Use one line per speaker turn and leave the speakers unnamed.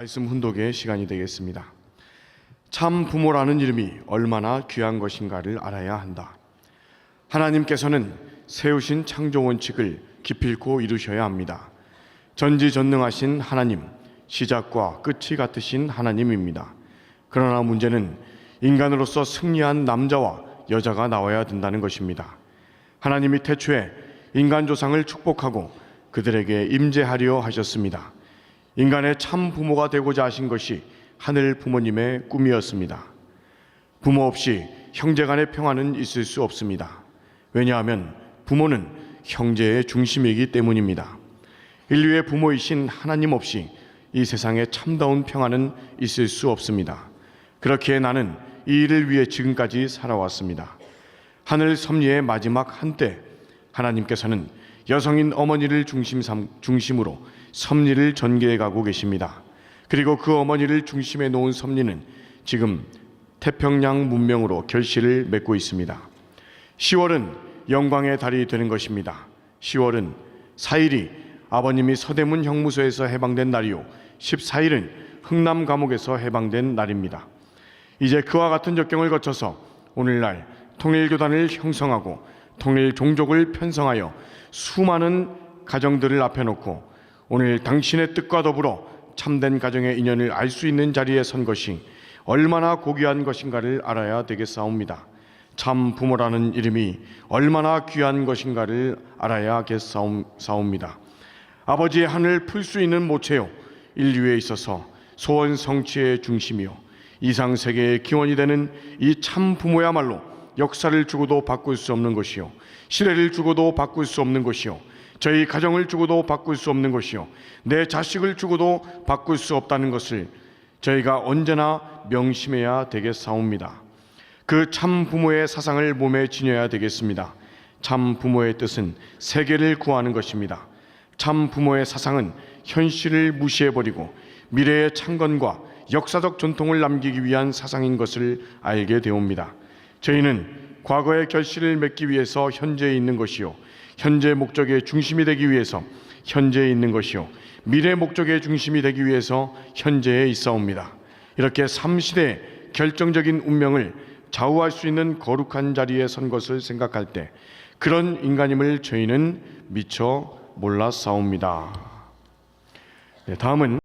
말씀 훈독의 시간이 되겠습니다. 참 부모라는 이름이 얼마나 귀한 것인가를 알아야 한다. 하나님께서는 세우신 창조 원칙을 기필코 이루셔야 합니다. 전지전능하신 하나님, 시작과 끝이 같으신 하나님입니다. 그러나 문제는 인간으로서 승리한 남자와 여자가 나와야 된다는 것입니다. 하나님이 태초에 인간 조상을 축복하고 그들에게 임재하려 하셨습니다. 인간의 참 부모가 되고자 하신 것이 하늘 부모님의 꿈이었습니다. 부모 없이 형제 간의 평화는 있을 수 없습니다. 왜냐하면 부모는 형제의 중심이기 때문입니다. 인류의 부모이신 하나님 없이 이 세상에 참다운 평화는 있을 수 없습니다. 그렇기에 나는 이 일을 위해 지금까지 살아왔습니다. 하늘 섭리의 마지막 한때 하나님께서는 여성인 어머니를 중심 삼, 중심으로 섭리를 전개해 가고 계십니다. 그리고 그 어머니를 중심에 놓은 섭리는 지금 태평양 문명으로 결실을 맺고 있습니다. 10월은 영광의 달이 되는 것입니다. 10월은 4일이 아버님이 서대문 형무소에서 해방된 날이요. 14일은 흥남 감옥에서 해방된 날입니다. 이제 그와 같은 적경을 거쳐서 오늘날 통일교단을 형성하고 통일 종족을 편성하여 수많은 가정들을 앞에 놓고 오늘 당신의 뜻과 더불어 참된 가정의 인연을 알 수 있는 자리에 선 것이 얼마나 고귀한 것인가를 알아야 되겠사옵니다. 참 부모라는 이름이 얼마나 귀한 것인가를 알아야겠사옵니다. 아버지의 하늘 풀수 있는 모체요 인류에 있어서 소원 성취의 중심이요 이상 세계의 기원이 되는 이 참 부모야말로 역사를 주고도 바꿀 수 없는 것이요 시대를 주고도 바꿀 수 없는 것이요 저희 가정을 주고도 바꿀 수 없는 것이요 내 자식을 주고도 바꿀 수 없다는 것을 저희가 언제나 명심해야 되겠사옵니다. 그 참 부모의 사상을 몸에 지녀야 되겠습니다. 참 부모의 뜻은 세계를 구하는 것입니다. 참 부모의 사상은 현실을 무시해 버리고 미래의 창건과 역사적 전통을 남기기 위한 사상인 것을 알게 되옵니다. 저희는 과거의 결실을 맺기 위해서 현재에 있는 것이요 현재 목적의 중심이 되기 위해서 현재에 있는 것이요 미래 목적의 중심이 되기 위해서 현재에 있사옵니다. 이렇게 삼시대 결정적인 운명을 좌우할 수 있는 거룩한 자리에 선 것을 생각할 때 그런 인간임을 저희는 미처 몰랐사옵니다. 네, 다음은